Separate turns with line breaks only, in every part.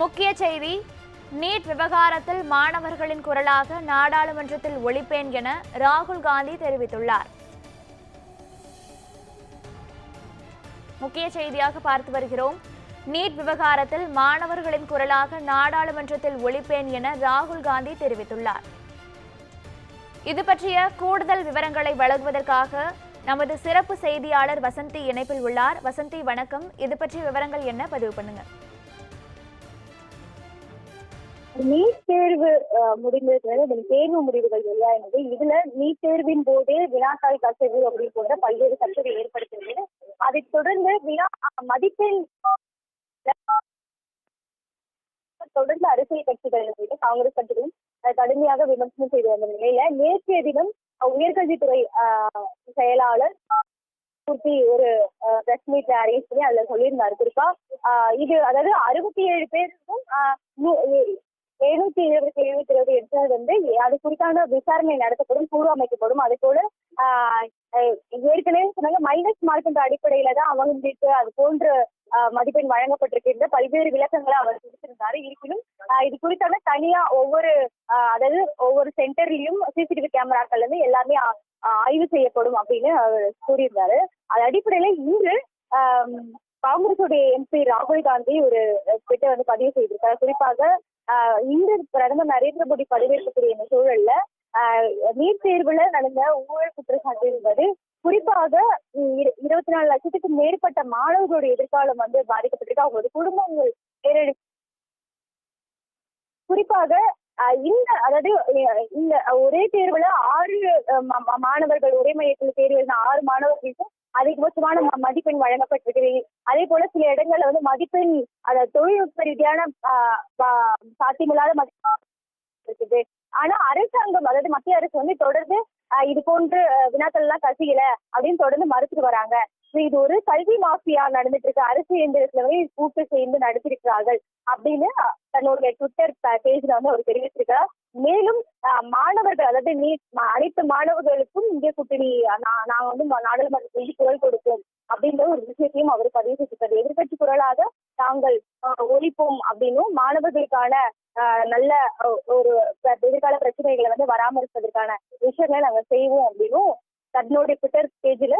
முக்கிய செய்தி நீட் விவகாரத்தில் மாணவர்களின் குரலாக நாடாளுமன்றத்தில் ஒழிப்பேன் என ராகுல் காந்தி தெரிவித்துள்ளார். முக்கிய செய்தியாக பார்த்து வருகிறோம். நீட் விவகாரத்தில் மாணவர்களின் குரலாக நாடாளுமன்றத்தில் ஒழிப்பேன் என ராகுல் காந்தி தெரிவித்துள்ளார். இது பற்றிய கூடுதல் விவரங்களை வழங்குவதற்காக நமது சிறப்பு செய்தியாளர் வசந்தி இணைப்பில் உள்ளார். வசந்தி வணக்கம். இது பற்றிய விவரங்கள் என்ன? பதிவு பண்ணுங்க.
நீட் தேர்வு அஹ், முடிந்தது தேர்வு முடிவுகள் வெளியானது இதுல நீட் தேர்வின் போதே வினாத்தாள் கசிவு அப்படின்னு போன்ற பல்வேறு சர்ச்சைகள் ஏற்படுத்தியது. அதைத் தொடர்ந்து வினா மதிப்பெண் தொடர்ந்து அரசியல் கட்சிகள் காங்கிரஸ் கட்சிகளும் கடுமையாக விமர்சனம் செய்து வந்த நிலையில நேற்றைய தினம் உயர்கல்வித்துறை செயலாளர் பூர்த்தி ஒரு பிரஸ் மீட் அரேஞ்ச் பண்ணி அதுல சொல்லியிருந்தாரு. குறிப்பா இது அதாவது அறுபத்தி ஏழு பேருக்கும் எழுநூத்தி நூ- எழுநூத்தி இருபத்தி இருபது எடுத்தது வந்து அது குறித்தான விசாரணை நடத்தப்படும் குழு அமைக்கப்படும் அது போல ஆஹ் ஏற்கனவே சொன்னாங்க மைனஸ் மார்க் என்ற அடிப்படையில தான் அவங்களுக்கு அது போன்ற ஆஹ் மதிப்பெண் வழங்கப்பட்டிருக்கின்ற பல்வேறு விளக்கங்களை அவர் கொடுத்திருந்தாரு. இருப்பினும் இது குறித்தான தனியா ஒவ்வொரு ஆஹ் அதாவது ஒவ்வொரு சென்டர்லயும் சிசிடிவி கேமராக்கள் வந்து எல்லாமே ஆய்வு செய்யப்படும் அப்படின்னு அவர் கூறியிருந்தாரு. அது அடிப்படையில இன்று ஆம், காங்கிரசுடைய எம்பி ராகுல் காந்தி ஒரு ட்விட்டர் வந்து பதிவு செய்திருக்காரு. குறிப்பாக ஆஹ், இன்று பிரதமர் நரேந்திர மோடி பதவியேற்கக்கூடிய இந்த சூழல்ல ஆஹ், நீட் தேர்வுல நடந்த ஊழல் குற்றச்சாட்டு என்பது குறிப்பாக இரு- இருபத்தி நாலு லட்சத்துக்கு மேற்பட்ட மாணவர்களுடைய எதிர்காலம் வந்து பாதிக்கப்பட்டிருக்கு. அவங்களோட குடும்பங்கள் குறிப்பாக இந்த அதாவது இந்த ஒரே தேர்வுல ஆறு மா- மாணவர்கள் ஒரே மையத்தில் தேர்வு ஆறு மாணவர்களுக்கும் அதிகபட்சமான ம- மதிப்பெண் வழங்கப்பட்டிருக்கிறது அதே போல சில இடங்கள்ல வந்து மதிப்பெண் அதாவது தொழில்நுட்ப ரீதியான ஆஹ், பா- சாத்தியமில்லாத மதிப்பெண் இருக்குது. ஆனா அரசாங்கம் அதாவது மத்திய அரசு வந்து தொடர்ந்து இது போன்று வினாக்கள் எல்லாம் கசியல அப்படின்னு தொடர்ந்து மறுத்துட்டு வராங்க. இது ஒரு கல்வி மாஃபியா நடந்துட்டு இருக்கு அரசு இயந்திரத்துல கூட்டு சேர்ந்து நடத்திருக்கிறார்கள் அப்படின்னு தன்னுடைய ட்விட்டர் பேஜ்ல வந்து அவர் தெரிவிச்சிருக்கிறார் மேலும் மாணவர்கள் அதாவது நீ அனைத்து மாணவர்களுக்கும் இந்திய கூட்டணி நான் வந்து நாடாளுமன்றத்தில் குரல் கொடுப்போம் அப்படின்ற ஒரு விஷயத்தையும் அவர் பதிவு செய்திருக்காரு எதிர்கட்சி குரலாக தாங்கள் ஒழிப்போம் அப்படின்னும் மாணவர்களுக்கான நல்ல ஒரு எதிர்கால பிரச்சனைகளை வந்து வராம இருப்பதற்கான விஷயங்களை நாங்க செய்வோம் அப்படின்னும் தன்னுடைய ட்விட்டர் பேஜ்ல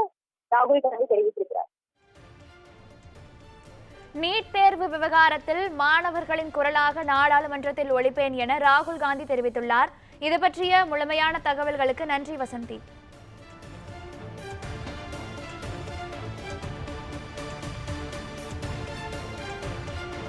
ராகுல் காந்தி தெரிவித்திருக்கிறார்.
நீட் தேர்வு விவகாரத்தில் மாணவர்களின் குரலாக நாடாளுமன்றத்தில் ஒழிப்பேன் என ராகுல் காந்தி தெரிவித்துள்ளார். இது பற்றிய முழுமையான தகவல்களுக்கு நன்றி வசந்தி.